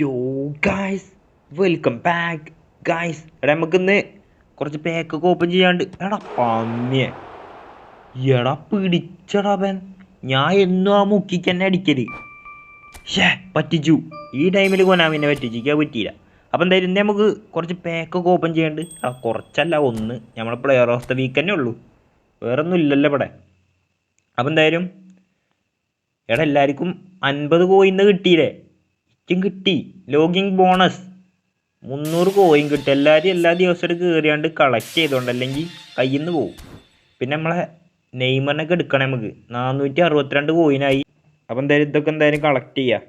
യോ guys welcome back guys എടാ നമുക്കിന്ന് കുറച്ച് പാക്കൊക്കെ ഓപ്പൺ ചെയ്യാണ്ട്. എടാ പന്നിയെ. എടാ പിടിച്ചടാ പൻ ഞാൻ എന്നും ആ മുക്കിക്ക് തന്നെ അടിക്കൽ. ഷേ പറ്റിച്ചു. ഈ ടൈമിൽ കൊനാമിനെ പറ്റിച്ചിക്കാൻ പറ്റിയില്ല. അപ്പം എന്തായാലും ഇന്ന് നമുക്ക് കുറച്ച് പാക്കൊക്കെ ഓപ്പൺ ചെയ്യാണ്ട്. ആ കുറച്ചല്ല ഒന്ന്. നമ്മളെ പ്ലെയർ ഓഫ് ദ വീക്ക് തന്നെ ഉള്ളൂ. വേറെ ഒന്നും ഇല്ലല്ലോ ഇവിടെ. അപ്പം എന്തായാലും എടാ എല്ലാവർക്കും അൻപത് കോയിന്ന് കിട്ടിയില്ലേ? ഇറ്റും കിട്ടി. Logging bonus. മുന്നൂറ് കോയിൻ കിട്ടും. എല്ലാവരും എല്ലാ ദിവസവും കയറിയാണ്ട് കളക്ട് ചെയ്തോണ്ട് അല്ലെങ്കിൽ കയ്യിൽ നിന്ന് പോകും പിന്നെ നമ്മളെ നെയ്മറിനൊക്കെ എടുക്കണം നമുക്ക്. നാനൂറ്റി അറുപത്തിരണ്ട് കോയിനായി അപ്പം എന്തായാലും ഇതൊക്കെ എന്തായാലും കളക്ട് ചെയ്യുക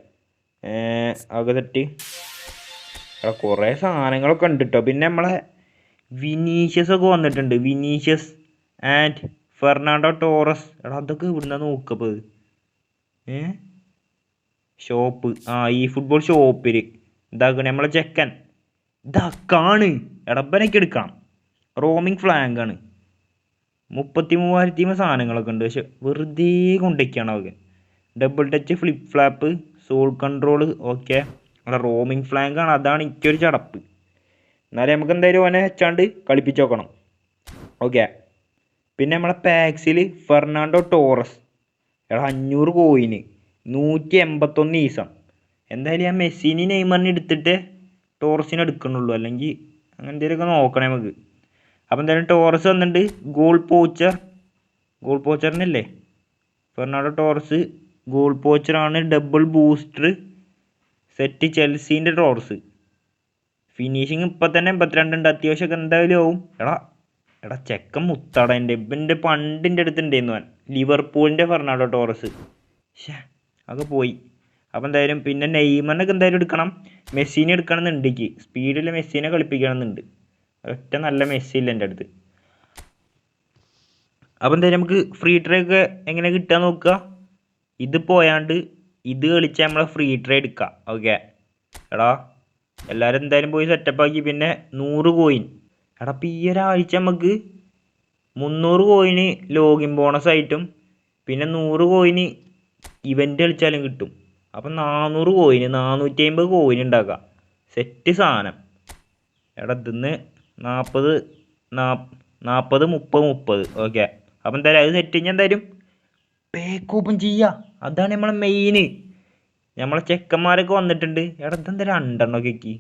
എടാ കുറേ സാധനങ്ങളൊക്കെ ഉണ്ട് കേട്ടോ പിന്നെ നമ്മളെ വിനീഷ്യസ് ഒക്കെ വന്നിട്ടുണ്ട്. Vinicius and Fernando Torres. എടാ അതൊക്കെ ഇവിടുന്ന് നോക്കപ്പോൾ ഏ? ഷോപ്പ്. ആ ഈ ഫുട്ബോൾ ഷോപ്പിൽ ഇതാക്കണേ നമ്മളെ ചെക്കൻ. കാണ്. എടപ്പനൊക്കെ എടുക്കാം റോമിങ് ഫ്ലാങ്ക് ആണ്. മുപ്പത്തി മൂവായിരത്തി സാധനങ്ങളൊക്കെ ഉണ്ട്. പക്ഷെ വെറുതെ കൊണ്ടൊക്കെയാണ് അവർക്ക്. Double touch flip flap sole control okay അവിടെ റോമിങ് ആണ്. അതാണ് എനിക്കൊരു ചടപ്പ്. എന്നാലും നമുക്ക് എന്തായാലും ഓനെ വെച്ചാണ്ട് കളിപ്പിച്ച് നോക്കണം. ഓക്കെ പിന്നെ നമ്മളെ പാക്സിൽ ഫെർണാണ്ടോ ടോറസ്. എടാ അഞ്ഞൂറ് കോയിന്. നൂറ്റി എൺപത്തൊന്ന് ഈസം എന്തായാലും ഞാൻ മെസ്സിനി നെയ്മറിന് എടുത്തിട്ട് ടോറസിനെ എടുക്കണുള്ളൂ. അല്ലെങ്കിൽ അങ്ങനെ എന്തെങ്കിലുമൊക്കെ നോക്കണേ നമുക്ക്. അപ്പം എന്തായാലും ടോറസ് വന്നിട്ടുണ്ട് ഗോൾ പോച്ചർ ഗോൾ പോച്ചറിനല്ലേ? ഫെർണാഡോ ടോറസ് ഗോൾ പോച്ചറാണ് ഡബിൾ ബൂസ്റ്റർ സെറ്റ് ചെൽസീന്റെ ടോറസ്. ഫിനിഷിങ് ഇപ്പം തന്നെ എൺപത്തിരണ്ടുണ്ട് അത്യാവശ്യമൊക്കെ എന്തായാലും ആവും. എടാ എടാ ചെക്കൻ മുത്താടാ. എന്റെ ഇവന്റെ പണ്ടിന്റെ അടുത്തുണ്ടായിരുന്നു അവൻ. ലിവർപൂളിന്റെ ഫെർണാഡോ ടോറസ്. ഷേ അതൊക്കെ പോയി. അപ്പോൾ എന്തായാലും പിന്നെ നെയ്മറിനൊക്കെ എന്തായാലും എടുക്കണം. മെസ്സിനെ എടുക്കണം എന്നുണ്ട് സ്പീഡിൽ മെസ്സിനെ കളിപ്പിക്കണം എന്നുണ്ട് ഒറ്റ നല്ല മെസ്സി ഇല്ല എന്റെ അടുത്ത്. അപ്പോൾ എന്തായാലും നമുക്ക് ഫ്രീ ട്രേ എങ്ങനെ കിട്ടുക നോക്കുക? ഇത് പോയാണ്ട് ഇത് കളിച്ചാൽ നമ്മളെ ഫ്രീ ട്രേ എടുക്കുക ഓക്കെ എടാ എല്ലാവരും എന്തായാലും പോയി സെറ്റപ്പ് ആക്കി. പിന്നെ നൂറ് കോയിൻ എടാ ഇപ്പം ഈ ഒരാഴ്ച നമുക്ക് മുന്നൂറ് കോയിന് ലോഗിൻ ബോണസ് ആയിട്ടും പിന്നെ നൂറ് കോയിന് ഇവന്റ് കളിച്ചാലും കിട്ടും. അപ്പം നാനൂറ് കോയിന് നാനൂറ്റി അമ്പത് കോയിൻ ഉണ്ടാക്കാം. സെറ്റ് സാധനം. എടാ ഇതിന്ന് നാൽപ്പത് നാൽപ്പത് മുപ്പത് മുപ്പത്. ഓക്കെ അപ്പം എന്തായാലും അത് സെറ്റ് കഴിഞ്ഞാൽ എന്തായാലും പേക്ക് ഓപ്പൺ ചെയ്യുക അതാണ് നമ്മളെ മെയിന് നമ്മളെ ചെക്കന്മാരൊക്കെ വന്നിട്ടുണ്ട്. എടാ ഇതെന്താ രണ്ടെണ്ണമൊക്കെ എക്കി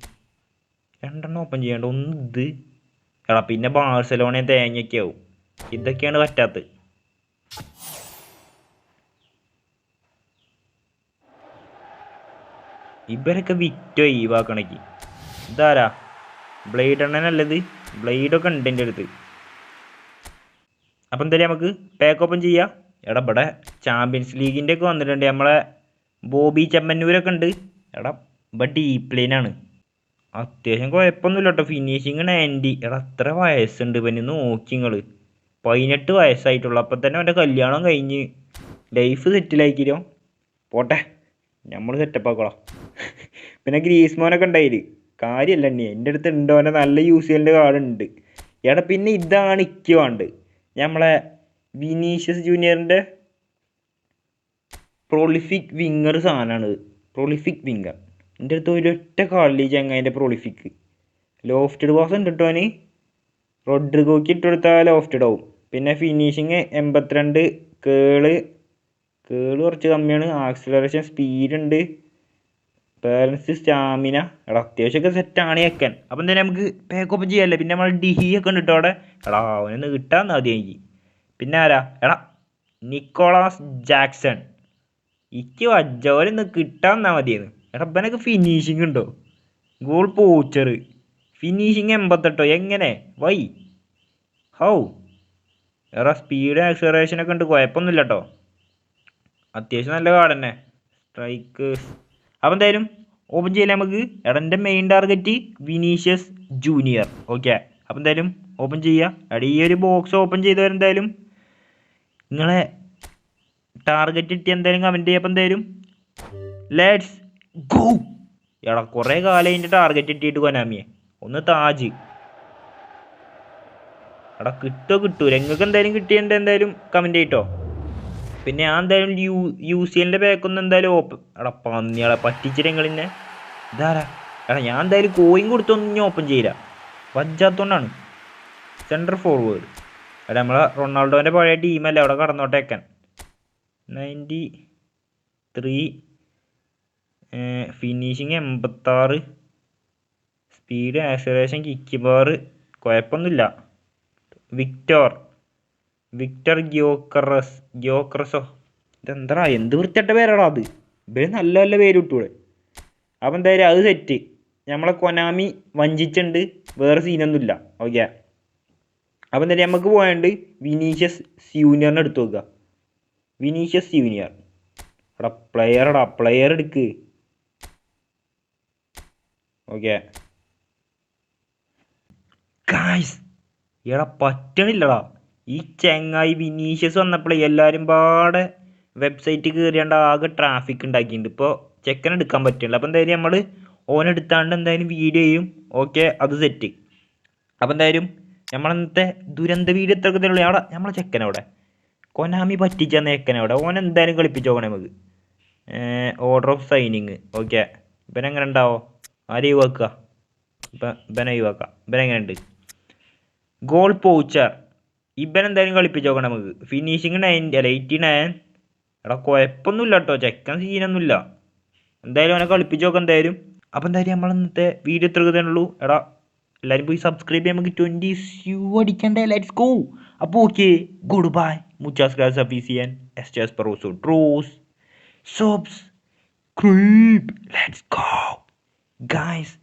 രണ്ടെണ്ണം ഓപ്പൺ ചെയ്യണ്ട. ഒന്ന് ഇത്. എടാ പിന്നെ ബാഴ്സലോണയും തേങ്ങയൊക്കെ ആവും. ഇതൊക്കെയാണ് പറ്റാത്തത്. ഇവരൊക്കെ വിറ്റോ ഒഴിവാക്കണക്ക്? ഇതാരാ? ബ്ലേഡ് എണ്ണനല്ലത്. ബ്ലേഡൊക്കെ ഉണ്ട് എന്റെ അടുത്ത് അപ്പം എന്തായാലും നമുക്ക് പാക്ക് ഓപ്പൺ ചെയ്യാം. എടാ ഇവിടെ ചാമ്പ്യൻസ് ലീഗിന്റെ ഒക്കെ വന്നിട്ടുണ്ട്. നമ്മളെ ബോബി ചെമ്മന്നൂരൊക്കെ ഉണ്ട്. എടാ ഇവിടെ ഡീപ്പ് ലൈനാണ് അത്യാവശ്യം കുഴപ്പമൊന്നുമില്ല കേട്ടോ ഫിനിഷിങ് നയന്റി എടാ അത്ര വയസ്സുണ്ട് പിന്നെ നോക്കി നിങ്ങൾ പതിനെട്ട് വയസ്സായിട്ടുള്ളൂ. അപ്പം തന്നെ അവന്റെ കല്യാണം കഴിഞ്ഞ് ലൈഫ് സെറ്റിലായിക്കിരോ പോട്ടെ. നമ്മൾ സെറ്റപ്പ് ആക്കോളാം. പിന്നെ ഗ്രീസ്മോനൊക്കെ ഉണ്ടായിൽ കാര്യമല്ല എണ്ണി എന്റെ അടുത്ത് ഉണ്ട്. അവന്റെ നല്ല യൂസ് കാർഡ് ഉണ്ട് എടാ പിന്നെ ഇതാണ് ഇക്ക് വേണ്ടത്. നമ്മളെ വിനീഷ്യസ് ജൂനിയറിന്റെ പ്രൊളിഫിക് വിങ്ങർ സാധനമാണ് പ്രൊളിഫിക് വിങ്ങർ എന്റെ അടുത്ത് ഒരൊറ്റ കാർഡിൽ ചങ്ങാതിന്റെ പ്രൊളിഫിക് ലോഫ്റ്റഡ് ബോസ് ഉണ്ട് കേട്ടോ അവന്. റോഡ്രിഗോക്ക് ഇട്ട് കൊടുത്താൽ ലോഫ്റ്റഡ് ആവും. പിന്നെ ഫിനിഷിങ് എൺപത്തിരണ്ട് കേൾ കേൾ കുറച്ച് കമ്മിയാണ്. ആക്സിലറേഷൻ സ്പീഡ് ഉണ്ട്. ബാലൻസ് സ്റ്റാമിന എടാ അത്യാവശ്യമൊക്കെ സെറ്റാണ് ഏക്കൻ അപ്പം എന്തായാലും നമുക്ക് പാക്ക് ഓപ്പൺ ചെയ്യാമല്ലേ പിന്നെ നമ്മൾ ഡിഹി ഒക്കെ ഉണ്ട് അവിടെ. എടാ അവനൊന്ന് കിട്ടാൻ മതി എനിക്ക് പിന്നെ ആരാ? എടാ നിക്കോളാസ് ജാക്സൺ ഇക്ക് വജ്ജോലൊന്ന് കിട്ടാൻ മതിയെന്ന്. എടാ ഇവനൊക്കെ ഫിനിഷിംഗ് ഉണ്ടോ? ഗോൾ പോച്ചർ ഫിനിഷിങ് എൺപത്തെട്ടോ. എങ്ങനെ? വൈ. ഹൗ. എടാ സ്പീഡ് ആക്സലറേഷനൊക്കെ ഉണ്ട്. കുഴപ്പമൊന്നുമില്ല കേട്ടോ അത്യാവശ്യം നല്ല കാർഡ് സ്ട്രൈക്ക് അപ്പം എന്തായാലും ഓപ്പൺ ചെയ്യാൻ നമുക്ക്? എടന്റെ main target Vinicius junior okay അപ്പോൾ എന്തായാലും ഓപ്പൺ ചെയ്യുക എടാ ഈ ഒരു ബോക്സ് ഓപ്പൺ ചെയ്തവരെന്തായാലും നിങ്ങളെ ടാർഗറ്റ് ഇട്ടി എന്തായാലും കമന്റ് ചെയ്യപ്പോൾ എന്തായാലും ലെറ്റ്സ് ഗോ എടാ കുറേ കാലം അതിന്റെ ടാർഗറ്റ് കിട്ടിയിട്ട് കൊനാമിയെ. ഒന്ന് താജ്. എടാ കിട്ടോ കിട്ടൂ നിങ്ങൾക്ക് എന്തായാലും കിട്ടിയിട്ടുണ്ട് എന്തായാലും കമന്റ് ചെയ്യട്ടോ. പിന്നെ ഞാൻ എന്തായാലും യു യു സി എല്ലിന്റെ ബാക്കൊന്നും എന്തായാലും ഓപ്പൺ എടാ പന്നിയാളെ പറ്റിച്ചിട്ട് നിങ്ങളിന്നെ? ഇതാരാ? എടാ ഞാൻ എന്തായാലും കോയിൻ കൊടുത്തൊന്നും ഞാൻ ഓപ്പൺ ചെയ്യില്ല. വജ്ജാത്തോണ്ടാണ്. സെന്റർ ഫോർവേഡ് എടാ നമ്മളെ റൊണാൾഡോന്റെ പഴയ ടീമല്ലേ അവിടെ കടന്നോട്ടേക്കാൻ. നയന്റി ത്രീ ഫിനിഷിങ് എൺപത്താറ്. സ്പീഡ് ആക്സലേഷൻ കിക്ക് ബാർ കുഴപ്പമൊന്നുമില്ല. വിക്ടോർ വിക്ടർ ഗ്യോക്കറസ് ഗ്യോക്രസോ ഇതെന്താ എന്ത് വൃത്തിയട്ട പേരാടാ അത്? ഇവർ നല്ല നല്ല പേര് കിട്ടൂടെ അപ്പം എന്തായാലും അത് സെറ്റ് നമ്മളെ കൊനാമി വഞ്ചിച്ചുണ്ട് വേറെ സീനൊന്നുമില്ല ഓക്കെ അപ്പം എന്തായാലും നമുക്ക് പോയാണ്ട് വിനീഷ്യസ് സ്യൂനിയറിനെ എടുത്തു നോക്കുക വിനീഷ്യസ് സ്യൂനിയർ എടാ പ്ലെയർ എടാ പ്ലെയർ എടുക്ക്. ഓക്കെ ഗായ്സ് എടാ പറ്റണില്ലടാ. ഈ ചെങ്ങായി വിനീഷ്യസ് വന്നപ്പോൾ എല്ലാവരും പാടെ വെബ്സൈറ്റ് കയറിയാണ്ട് ആകെ ട്രാഫിക് ഉണ്ടാക്കിയിട്ടുണ്ട് ഇപ്പോൾ ചെക്കൻ എടുക്കാൻ പറ്റില്ല. അപ്പോൾ എന്തായാലും നമ്മൾ ഓൻ എടുത്താണ്ട് എന്തായാലും വീഡിയോ ചെയ്യും. ഓക്കെ അത് സെറ്റ് അപ്പോൾ എന്തായാലും നമ്മളന്നത്തെ ദുരന്ത വീഡിയോ എത്ര ഉള്ളൂ. അവിടെ നമ്മളെ ചെക്കൻ അവിടെ കൊനാമി പറ്റിച്ചെന്ന ചെക്കനവിടെ ഓൻ എന്തായാലും കളിപ്പിച്ചു നോക്കണേ നമുക്ക്. ഓർഡർ ഓഫ് സൈനിങ് ഓക്കെ ഇപ്പൻ എങ്ങനെ ഉണ്ടാവോ ആരെ ഒഴിവാക്കുക ഇപ്പം ഇവനെ ഒഴിവാക്കുക ഇവൻ എങ്ങനെയുണ്ട് ഗോൾ പോച്ചർ ഇവൻ എന്തായാലും കളിപ്പിച്ചു നോക്കണം നമുക്ക്. ഫിനിഷിങ് നയന്റി അല്ല എയ്റ്റി നയൻ എടാ കുഴപ്പമൊന്നുമില്ല കേട്ടോ ചെക്കൻ സീനൊന്നുമില്ല എന്തായാലും അവനെ കളിപ്പിച്ച് നോക്കാം എന്തായാലും. അപ്പം എന്തായാലും നമ്മൾ ഇന്നത്തെ വീഡിയോ എത്ര ഉള്ളൂ. എടാ എല്ലാവരും പോയി സബ്സ്ക്രൈബ് ചെയ്യാൻ നമുക്ക് ട്വന്റി സ്യൂ അടിക്കണ്ടേ? ലെറ്റ്സ് ഗോ അപ്പോൾ ഓക്കെ ഗുഡ് ബൈ മുച്ചാസ് ഗ്രാസ് അഫീസിയൻ എസ് എസ് പെറോസോ ട്രോസ് സോബ്സ് ക്രീപ് ലെറ്റ്സ് ഗോ ഗായ്സ്